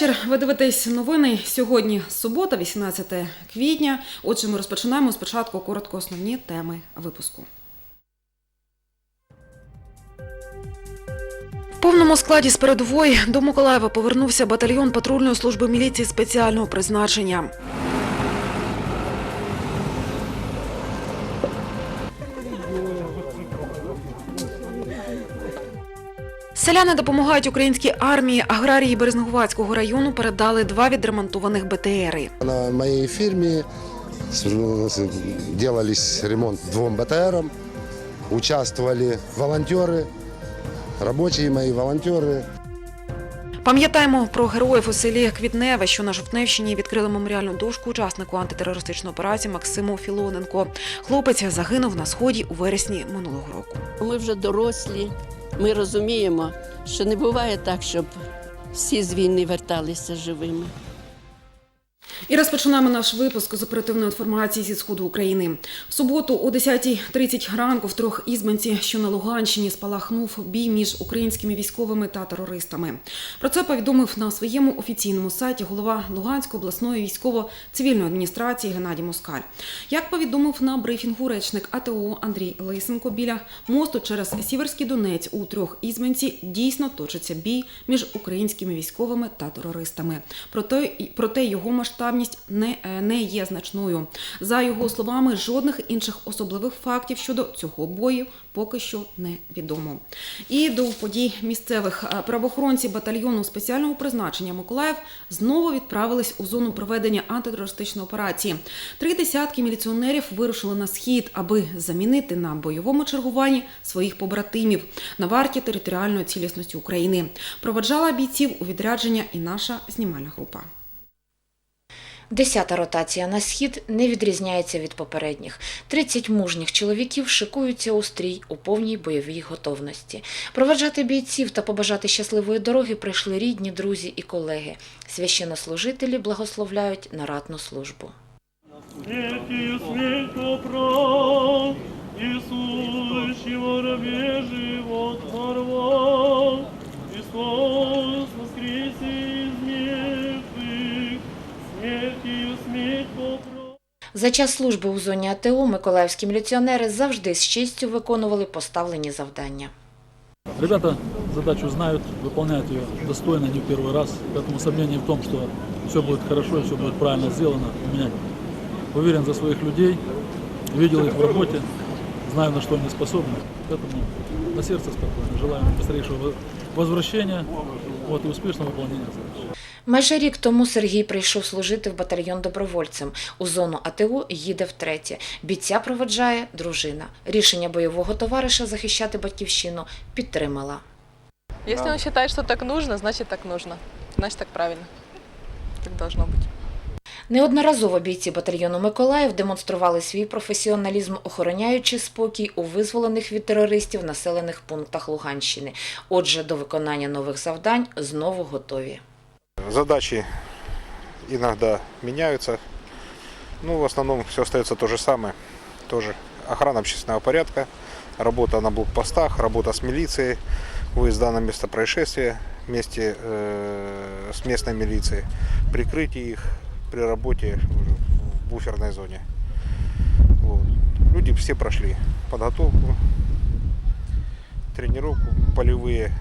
вечір. Ви дивитесь новини сьогодні. Субота, 18 квітня. Отже, ми розпочинаємо спочатку коротко основні теми випуску. В повному складі з передової до Миколаєва повернувся батальйон патрульної служби міліції спеціального призначення. Селяни допомагають українській армії. Аграрії Березнеговацького району передали два відремонтованих БТРи. На моїй фірмі делались ремонт двом БТРам, участвовали волонтери, робочі мої волонтеры. Пам'ятаємо про героїв у селі Квітневе, що на Жовтневщині відкрили меморіальну дошку учаснику антитерористичної операції Максиму Філоненко. Хлопець загинув на сході у вересні минулого року. Ми вже дорослі, ми розуміємо, що не буває так, щоб всі з війни верталися живими. І розпочинаємо наш випуск з оперативної інформації зі сходу України. В суботу о 10.30 ранку в трьох ізбанці, що на Луганщині, спалахнув бій між українськими військовими та терористами. Про це повідомив на своєму офіційному сайті голова Луганської обласної військово-цивільної адміністрації Геннадій Москаль. Як повідомив на брифінгу речник АТО Андрій Лисенко біля мосту через Сіверський Донець у трьох ізбанці дійсно точиться бій між українськими військовими та терористами. Проте, його масштабність не, е, не є значною. За його словами, жодних інших особливих фактів щодо цього бою поки що не відомо. І до подій місцевих Е, правоохоронці батальйону спеціального призначення Миколаїв знову відправились у зону проведення антитерористичної операції. Три десятки міліціонерів вирушили на схід, аби замінити на бойовому чергуванні своїх побратимів на варті територіальної цілісності України. Проведжала бійців у відрядження і наша знімальна група. Десята ротація на схід не відрізняється від попередніх. 30 мужніх чоловіків шикуються у стрій у повній бойовій готовності. Проведжати бійців та побажати щасливої дороги прийшли рідні, друзі і колеги. Священнослужителі благословляють на ратну службу. Смертью смерть За час служби у зоні АТО миколаївські міліціонери завжди з честю виконували поставлені завдання. Ребята задачу знают, выполняют ее достойно, не в первый раз. Поэтому сомнений в том, что все будет хорошо и все будет правильно сделано, у меня нет. Уверен за своих людей, видел их в работе, знаю, на что они способны. Поэтому на сердце спокойно. Желаю им быстрейшего возвращения вот, и успешного выполнения задач. Майже рік тому Сергій прийшов служити в батальйон добровольцем. У зону АТО їде втретє. Бійця проведжає дружина. Рішення бойового товариша захищати батьківщину підтримала. Если он считает, что так нужно, значит так нужно. Значит так правильно. Так должно быть. Неодноразово бійці батальйону Миколаїв демонстрували свій професіоналізм, охороняючи спокій у визволених від терористів населених пунктах Луганщини. Отже, до виконання нових завдань знову готові. Задачи иногда меняются. Ну, в основном все остается то же самое. Тоже охрана общественного порядка, работа на блокпостах, работа с милицией, выезда на место происшествия вместе э, с местной милицией, прикрытие их при работе в буферной зоне. Вот. Люди все прошли подготовку, тренировку, полевые,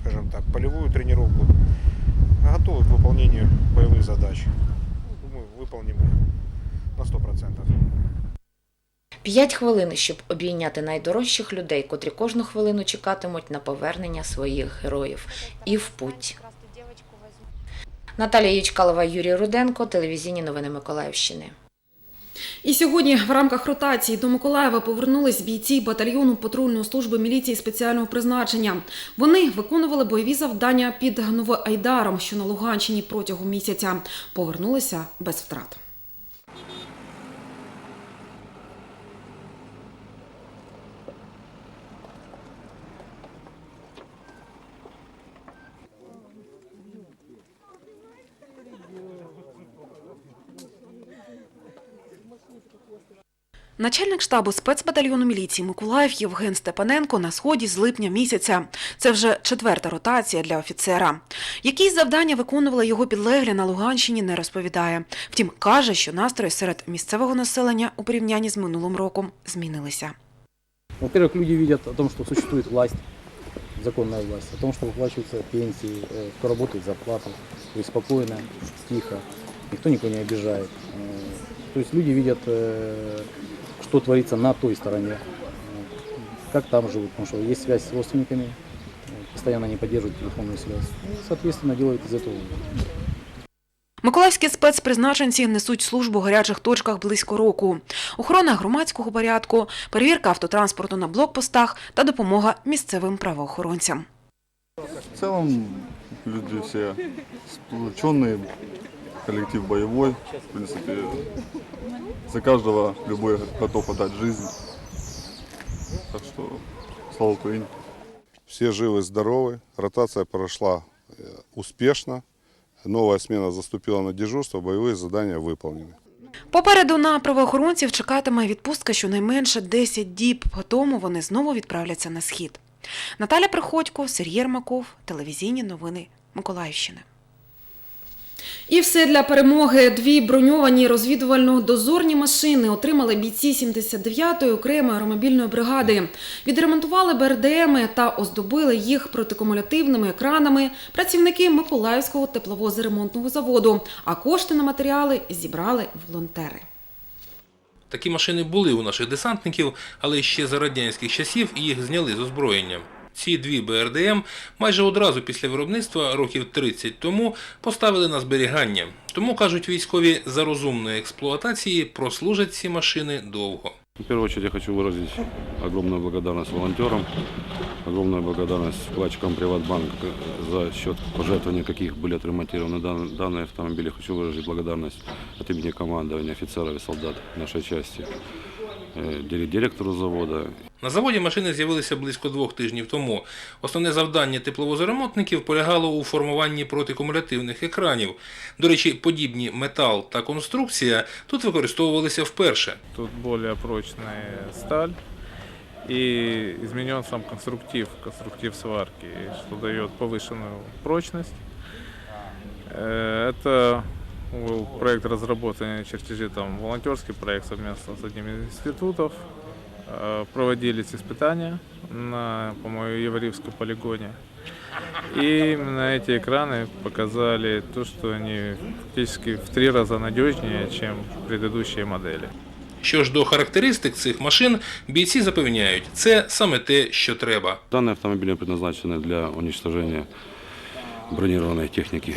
скажем так, полевую тренировку, готовы к выполнению боевых задач. Думаю, выполним их на 100%. П'ять хвилин, щоб обійняти найдорожчих людей, котрі кожну хвилину чекатимуть на повернення своїх героїв. І в путь. Наталія Ючкалова, Юрій Руденко, телевізійні новини Миколаївщини. І сьогодні в рамках ротації до Миколаєва повернулись бійці батальйону патрульної служби міліції спеціального призначення. Вони виконували бойові завдання під Новоайдаром, що на Луганщині протягом місяця. Повернулися без втрат. Начальник штабу спецбатальйону міліції Миколаїв Євген Степаненко на сході з липня місяця. Це вже четверта ротація для офіцера. Які завдання виконували його підлеглі на Луганщині, не розповідає. Втім, каже, що настрої серед місцевого населення у порівнянні з минулим роком змінилися. Во-первых, люди видят о том, что существует власть, законная власть, о том, что выплачиваются пенсии, э, кто работает зарплату, то есть спокойно, тихо, никто никого не обижает. Э, То есть люди видят, э, что творится на той стороне, э, как там живут, потому что есть связь с родственниками, э, постоянно они поддерживают телефонную связь. И, соответственно, делают из этого выводы. Миколаївські спецпризначенці несуть службу в гарячих точках близько року. Охорона громадського порядку, перевірка автотранспорту на блокпостах та допомога місцевим правоохоронцям. В целом люди все сплоченные, коллектив боевой. В принципе, за каждого любой готов отдать жизнь. Так что, слава Украине. Все живы, здоровы. Ротация прошла э, успешно. Новая смена заступила на дежурство, боевые задания выполнены. Попереду на правоохоронців чекатиме відпустка щонайменше 10 діб. Потім вони знову відправляться на схід. Наталя Приходько, Сергій Єрмаков, телевізійні новини Миколаївщини. І все для перемоги. Дві броньовані розвідувально-дозорні машини отримали бійці 79-ї окремої аеромобільної бригади. Відремонтували БРДМи та оздобили їх протикумулятивними екранами працівники Миколаївського тепловозоремонтного заводу. А кошти на матеріали зібрали волонтери. Такі машини були у наших десантників, але ще за радянських часів їх зняли з озброєння. Ці дві БРДМ майже одразу після виробництва років 30 тому поставили на зберігання. Тому кажуть військові, за розумної експлуатації прослужать ці машини довго. В первую очередь я хочу выразить огромную благодарность волонтерам, огромную благодарность вкладчикам Приватбанка за счет пожертвования, каких были отремонтированы дан- данные автомобили. Хочу выразить благодарность от имени командования офицеров и солдат нашей части, э, дирек- директору завода На заводі машини з'явилися близько двох тижнів тому. Основне завдання тепловозоремонтників полягало у формуванні протикумулятивних екранів. До речі, подібні метал та конструкція тут використовувалися вперше. Тут более прочная сталь и изменен сам конструктив, конструктив сварки, что дает повышенную прочность. Э, Это был проект разработания чертежей, там волонтерский проект совместно с одним из институтов. Э, Проводились испытания на, по-моему, Евреевском полигоне. И именно эти экраны показали то, что они фактически в три раза надежнее, чем предыдущие модели. Що ж до характеристик цих машин, бійці запевняють, це саме те, що треба. Данные автомобили предназначены для уничтожения бронированной техники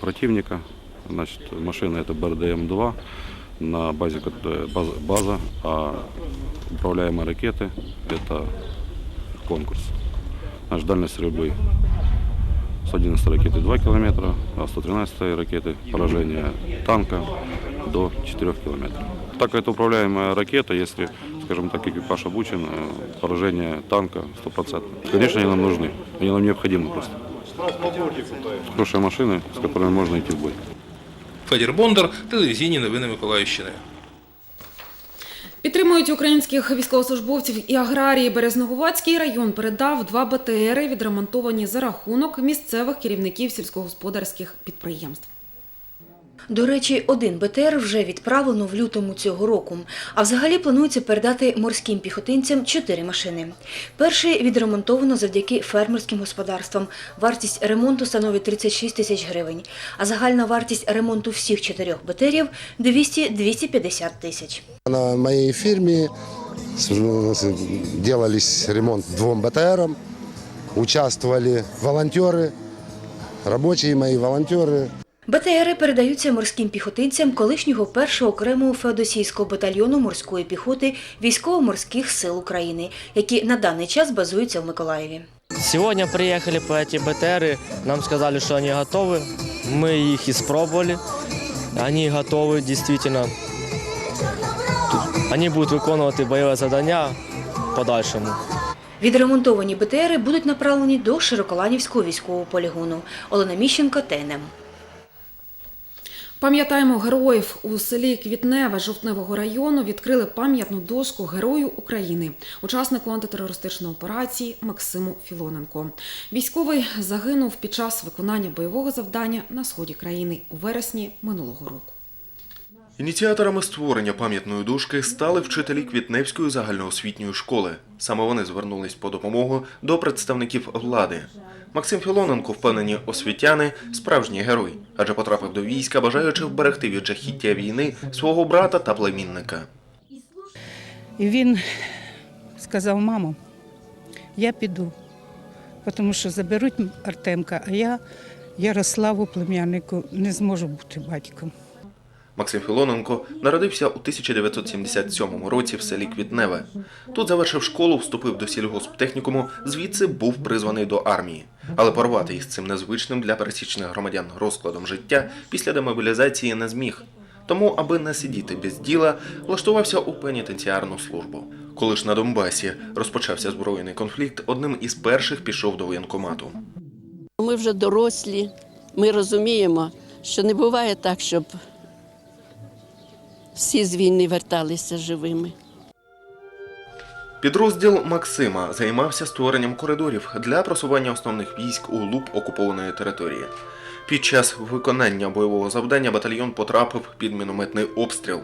противника. Значит, машина это БРДМ-2, на базе э, база, база, а управляемые ракеты это конкурс. Наша дальность стрельбы 111 ракеты 2 километра, а 113 ракеты поражение танка до 4 километров. Так как это управляемая ракета, если, скажем так, экипаж обучен, э, поражение танка 100%. Конечно, они нам нужны, они нам необходимы просто. Хорошие машины, с которыми можно идти в бой. Федір Бондар, телевізійні новини Миколаївщини. Підтримують українських військовослужбовців і аграрії. Березноговацький район передав два БТРи, відремонтовані за рахунок місцевих керівників сільськогосподарських підприємств. До речі, один БТР вже відправлено в лютому цього року. А взагалі планується передати морським піхотинцям чотири машини. Перший відремонтовано завдяки фермерським господарствам. Вартість ремонту становить 36 тисяч гривень, а загальна вартість ремонту всіх чотирьох БТРів – 200-250 тисяч. На моей фирме с- делались ремонт двум БТРам, участвовали волонтеры, рабочие мои волонтеры. БТРи передаються морським піхотинцям колишнього першого окремого феодосійського батальйону морської піхоти військово-морських сил України, які на даний час базуються в Миколаєві. Сегодня приехали по эти БТРы, нам сказали, что они готовы. Мы их испробовали. Они готовы действительно. Они будут виконувати бойове завдання в подальшому. Відремонтовані БТРи будуть направлені до Широколанівського військового полігону. Олена Міщенко, ТНМ. Пам'ятаємо героїв у селі Квітневе Жовтневого району відкрили пам'ятну дошку Герою України, учаснику антитерористичної операції Максиму Філоненко. Військовий загинув під час виконання бойового завдання на сході країни у вересні минулого року. Ініціаторами створення пам'ятної дошки стали вчителі Квітневської загальноосвітньої школи. Саме вони звернулись по допомогу до представників влади. Максим Філоненко, впевнені освітяни, справжній герой, адже потрапив до війська, бажаючи вберегти від жахіття війни свого брата та племінника. І він сказав, мамо, я піду, тому що заберуть Артемка, а я Ярославу племяннику не зможу бути батьком. Максим Філоненко народився у 1977 році в селі Квітневе. Тут завершив школу, вступив до сільгосптехнікуму, звідси був призваний до армії. Але порвати із цим незвичним для пересічних громадян розкладом життя після демобілізації не зміг. Тому, аби не сидіти без діла, влаштувався у пенітенціарну службу. Коли ж на Донбасі розпочався збройний конфлікт, одним із перших пішов до воєнкомату. Ми вже дорослі, ми розуміємо, що не буває так, щоб всі з війни верталися живими. Підрозділ Максима займався створенням коридорів для просування основних військ у глуб окупованої території. Під час виконання бойового завдання батальйон потрапив під мінометний обстріл.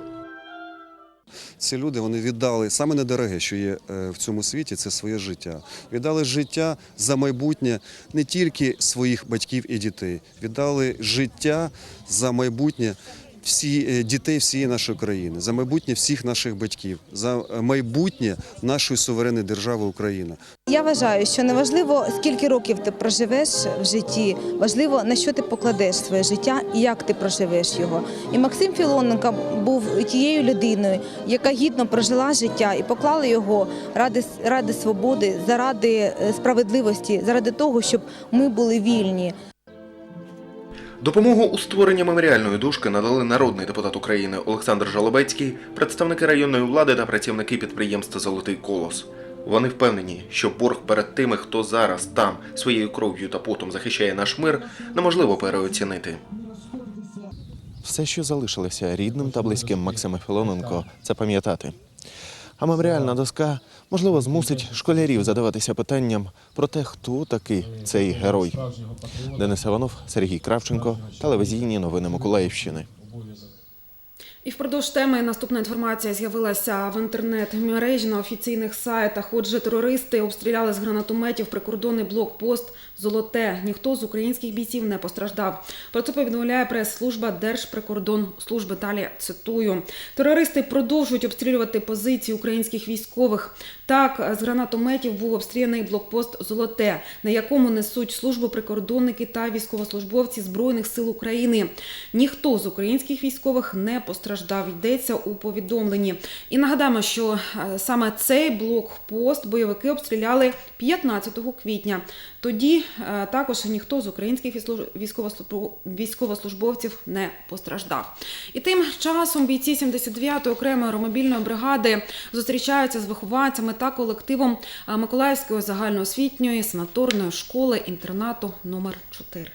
Ці люди вони віддали саме недороге, що є е, в цьому світі, це своє життя. Віддали життя за майбутнє не тільки своїх батьків і дітей, віддали життя за майбутнє всі е, дітей всієї нашої країни, за майбутнє всіх наших батьків, за е, майбутнє нашої суверенної держави Україна. Я вважаю, що неважливо, скільки років ти проживеш в житті, важливо на що ти покладеш своє життя і як ти проживеш його. І Максим Філоненко був тією людиною, яка гідно прожила життя і поклала його ради, ради свободи, заради е, справедливості, заради того, щоб ми були вільні. Допомогу у створенні меморіальної дошки надали народний депутат України Олександр Жалобецький, представники районної влади та працівники підприємства Золотий колос. Вони впевнені, що борг перед тими, хто зараз там своєю кров'ю та потом захищає наш мир, неможливо переоцінити. Все, що залишилося рідним та близьким Максима Філоненко, це пам'ятати. А меморіальна доска, можливо, змусить школярів задаватися питанням про те, хто такий цей герой. Денис Іванов, Сергій Кравченко, телевізійні новини Миколаївщини. І впродовж теми наступна інформація з'явилася в інтернет-мережі на офіційних сайтах. Отже, терористи обстріляли з гранатометів прикордонний блокпост Золоте. Ніхто з українських бійців не постраждав. Про це повідомляє прес-служба Держприкордонслужби. Далі цитую: терористи продовжують обстрілювати позиції українських військових. Так, з гранатометів був обстріляний блокпост Золоте, на якому несуть службу прикордонники та військовослужбовці Збройних сил України. Ніхто з українських військових не постраждав. Йдеться у повідомленні. І нагадаємо, що е, саме цей блокпост бойовики обстріляли 15 квітня. Тоді е, також ніхто з українських військовослужб- військовослужб- військовослужбовців не постраждав. І тим часом бійці 79-ї окремої аеромобільної бригади зустрічаються з вихованцями та колективом е, Миколаївської загальноосвітньої санаторної школи інтернату номер 4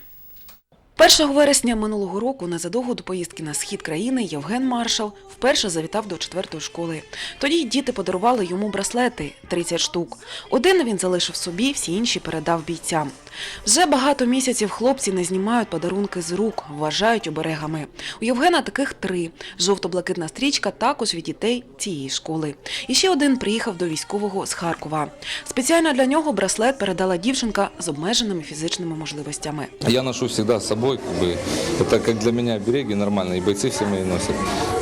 1 вересня минулого року, незадовго до поїздки на схід країни, Євген Маршал вперше завітав до четвертої школи. Тоді діти подарували йому браслети 30 штук. Один він залишив собі, всі інші передав бійцям. Вже багато місяців хлопці не знімають подарунки з рук, вважають оберегами. У Євгена таких три. Жовто-блакитна стрічка також від дітей цієї школи. І ще один приїхав до військового з Харкова. Спеціально для нього браслет передала дівчинка з обмеженими фізичними можливостями. Я ношу всегда с собой, как бы, это как для меня береги нормально, и бойцы все мои носят.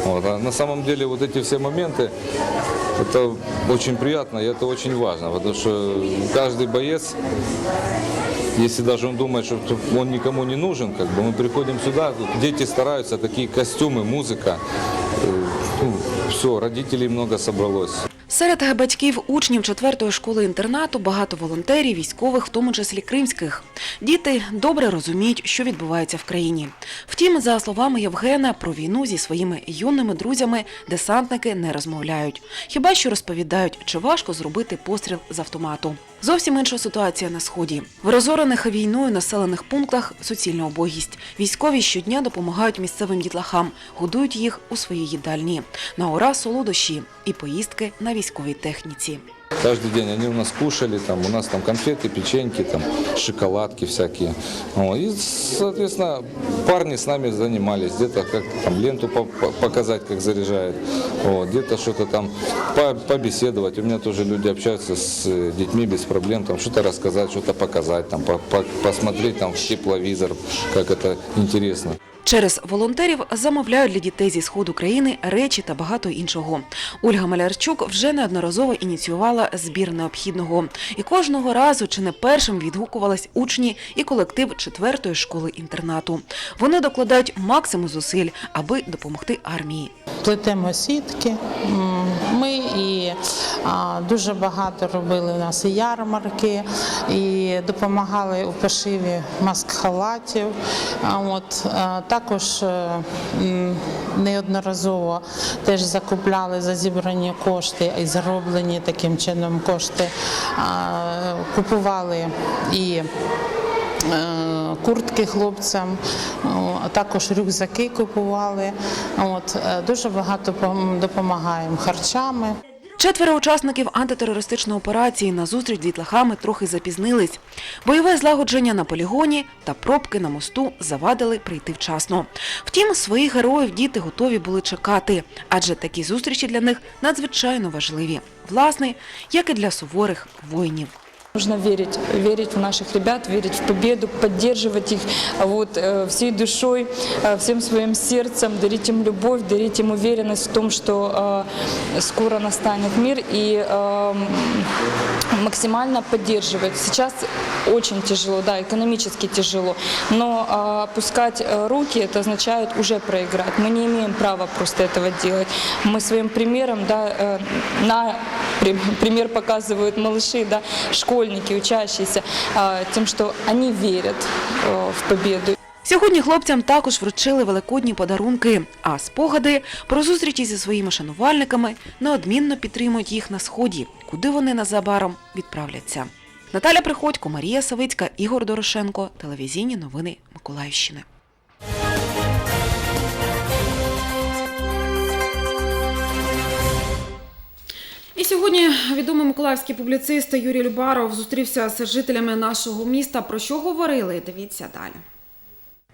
Вот. А на самом деле вот эти все моменты, это очень приятно и это очень важно, потому что каждый боец, если даже он думает, что он никому не нужен, как бы мы приходим сюда, тут дети стараются, такие костюмы, музыка, все, родителей много собралось. Серед батьків учнів четвертої школи інтернату багато волонтерів, військових, в тому числі кримських. Діти добре розуміють, що відбувається в країні. Втім, за словами Євгена, про війну зі своїми юними друзями десантники не розмовляють. Хіба що розповідають, чи важко зробити постріл з автомату. Зовсім інша ситуація на сході. В розорених війною населених пунктах суцільна убогість. Військові щодня допомагають місцевим дітлахам, годують їх у своїй їдальні. На ура солодощі і поїздки на військовій техніці. Каждый день они у нас кушали, там, у нас там конфеты, печеньки, там, шоколадки всякие. Вот. И, соответственно, парни с нами занимались, где-то как там ленту по- по- показать, как заряжают, вот. где-то что-то там по- побеседовать. У меня тоже люди общаются с э, детьми без проблем, там что-то рассказать, что-то показать, там, по- по- посмотреть там в тепловизор, как это интересно. Через волонтерів замовляють для дітей зі сходу країни речі та багато іншого. Ольга Малярчук вже неодноразово ініціювала збір необхідного. І кожного разу чи не першим відгукувались учні і колектив четвертої школи інтернату. Вони докладають максимум зусиль, аби допомогти армії. плетемо сітки. Ми і дуже багато робили у нас і ярмарки, і допомагали у пошиві маск-халатів. От, а, також е, неодноразово теж закупляли за зібрані кошти і зароблені таким чином кошти. Купували і е, куртки хлопцям, також рюкзаки купували. Е, дуже багато допомагаємо харчами. Четверо учасників антитерористичної операції на зустріч з дітлахами трохи запізнились. Бойове злагодження на полігоні та пробки на мосту завадили прийти вчасно. Втім, своїх героїв діти готові були чекати, адже такі зустрічі для них надзвичайно важливі. Власне, як і для суворих воїнів. Нужно верить, верить в наших ребят, верить в победу, поддерживать их вот, э, всей душой, э, всем своим сердцем, дарить им любовь, дарить им уверенность в том, что э, скоро настанет мир и э, максимально поддерживать. Сейчас очень тяжело, да, экономически тяжело, но опускать руки это означает уже проиграть. Мы не имеем права просто этого делать. Мы своим примером, да, на при- пример показывают малыши, да, школьники, учащиеся, тим, тем, что они верят э, в победу. Сьогодні хлопцям також вручили великодні подарунки, а спогади про зустрічі зі своїми шанувальниками неодмінно підтримують їх на сході, куди вони незабаром відправляться. Наталя Приходько, Марія Савицька, Ігор Дорошенко. Телевізійні новини Миколаївщини. І сьогодні відомий миколаївський публіцист Юрій Любаров зустрівся з жителями нашого міста. Про що говорили? Дивіться далі.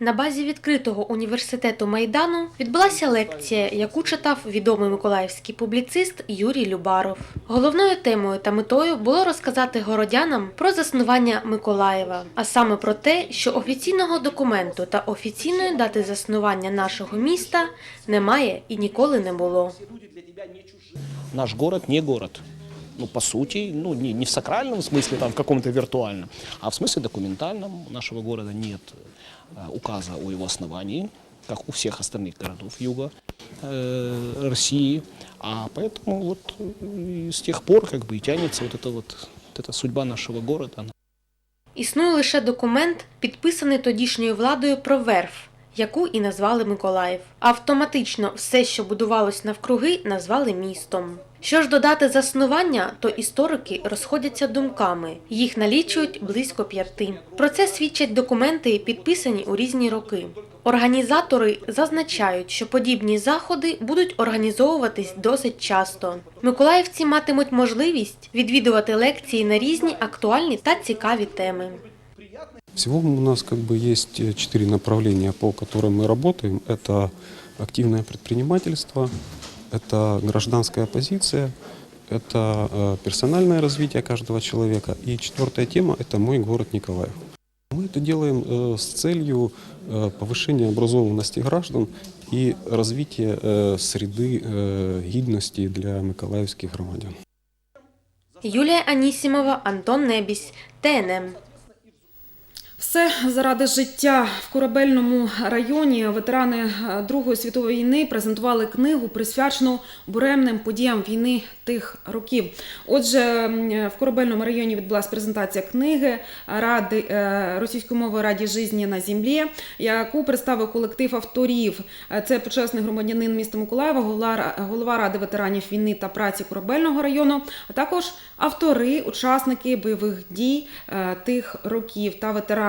На базі відкритого університету Майдану відбулася лекція, яку читав відомий миколаївський публіцист Юрій Любаров. Головною темою та метою було розказати городянам про заснування Миколаєва, а саме про те, що офіційного документу та офіційної дати заснування нашого міста немає і ніколи не було. наш город не город. Ну, по сути, ну, не, не в сакральном смысле, там, в каком-то виртуальном, а в смысле документальном. У нашего города нет э, указа о его основании, как у всех остальных городов юга э, России. А поэтому вот э, с тех пор как бы и тянется вот эта вот, вот эта судьба нашего города. Існує лише документ, підписаний тодішньою владою про верф, яку і назвали Миколаїв. Автоматично все, що будувалось навкруги, назвали містом. Що ж додати заснування, то історики розходяться думками. Їх налічують близько п'яти. Про це свідчать документи, підписані у різні роки. Організатори зазначають, що подібні заходи будуть організовуватись досить часто. Миколаївці матимуть можливість відвідувати лекції на різні актуальні та цікаві теми. Всего у нас как бы есть э, четыре направления, по которым мы работаем. Это активное предпринимательство, это гражданская позиция, это э, персональное развитие каждого человека. И четвертая тема – это мой город Николаев. Мы это делаем э, с целью э, повышения образованности граждан и развития э, среды э, гидности для миколаевских громадян. Юлія Анісімова, Антон Небісь, ТНМ. Все заради життя в корабельному районі ветерани е, Другої світової війни презентували книгу, присвячену буремним подіям війни тих років. Отже, в корабельному районі відбулася презентація книги Ради е, російської мови Раді житті на землі, яку представив колектив авторів. Е, Це почесний громадянин міста Миколаєва, голова ради ветеранів війни та праці корабельного району, а також автори, учасники бойових дій е, тих років та ветерани.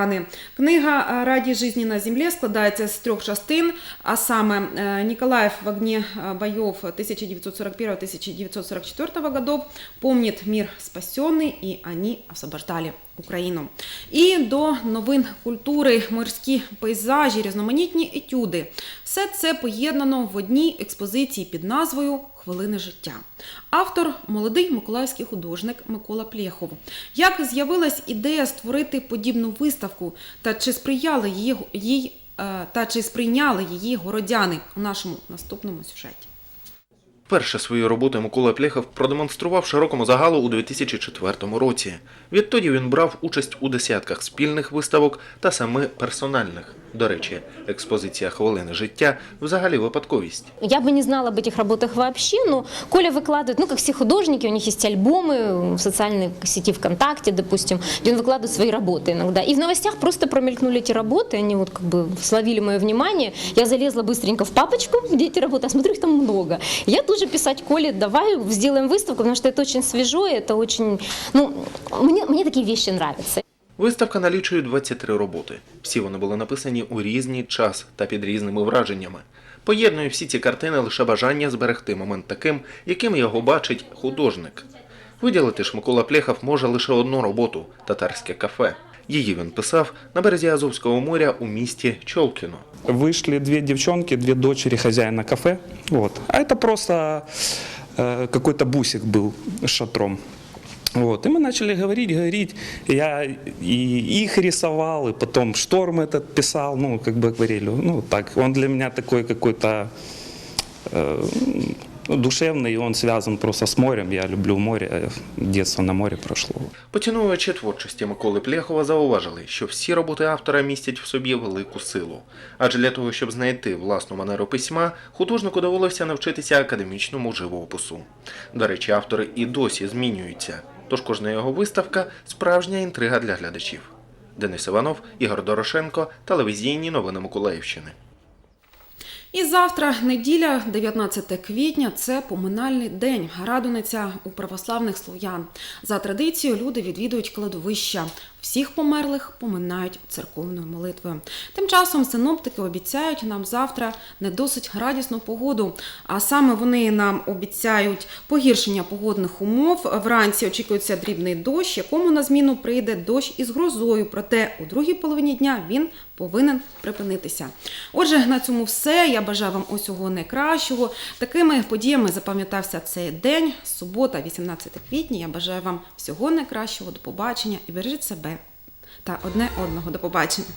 Книга Ради Раді житті на землі складається з трьох частин, а саме е, Николаев в огне боев 1941-1944 годов, помнит мир спасенный, и они освобождали Україну. І до новин культури, морські пейзажі, різноманітні етюди. Все це поєднано в одній експозиції під назвою Хвилини життя. Автор молодий миколаївський художник Микола Плєхов. Як з'явилась ідея створити подібну виставку та чи сприяли їй е, та чи сприйняли її городяни у нашому наступному сюжеті? Перше свої роботи Микола Плехов продемонстрував широкому загалу у 2004 році. Відтоді він брав участь у десятках спільних виставок та самих персональних. До речі, експозиція хвилини життя взагалі випадковість. Я бы не знала об этих работах вообще, но Коля выкладывает, ну, как все художники, у них есть альбомы в социальной сети ВКонтакте, допустим, где он выкладывает свои работы иногда. И в новостях просто промелькнули эти работы, они вот как бы словили мое внимание. Я залезла быстренько в папочку, где эти работы, а смотрю, их там много. Я тут же писать Коле, давай сделаем выставку, потому что это очень свежо, это очень, ну, мне, мне такие вещи нравятся. Виставка налічує 23 роботи. Всі вони були написані у різний час та під різними враженнями. Поєднує всі ці картини лише бажання зберегти момент таким, яким його бачить художник. Виділити ж Микола Плехов може лише одну роботу татарське кафе. Її він писав на березі Азовського моря у місті Чолкіно. Вышли две девчонки, две дочери хозяина кафе. Вот. А это просто э, какой-то бусик был с шатром. Вот. И мы начали говорить, говорить. Я и их рисовал, и потом шторм этот писал, ну, как бы акварелью. Ну, так, он для меня такой какой-то э, ну, душевный, и он связан просто с морем. Я люблю море, детство на море прошло. Поцінувачі творчості Миколи Плехова зауважили, що всі роботи автора містять в собі велику силу. Адже для того, щоб знайти власну манеру письма, художнику довелося навчитися академічному живопису. До речі, автори і досі змінюються, тож кожна його виставка справжня інтрига для глядачів. Денис Іванов, Ігор Дорошенко, телевізійні новини Миколаївщини. І завтра, неділя, 19 квітня, це поминальний день радуниця у православних слов'ян. За традицією люди відвідують кладовища. Всіх померлих поминають церковною молитвою. Тим часом синоптики обіцяють нам завтра не досить радісну погоду. А саме вони нам обіцяють погіршення погодних умов. Вранці очікується дрібний дощ, якому на зміну прийде дощ із грозою. Проте у другій половині дня він повинен припинитися. Отже, на цьому все. Я бажаю вам усього найкращого. Такими подіями запам'ятався цей день, субота, 18 квітня. Я бажаю вам всього найкращого, до побачення і бережіть себе та одне одного. До побачення.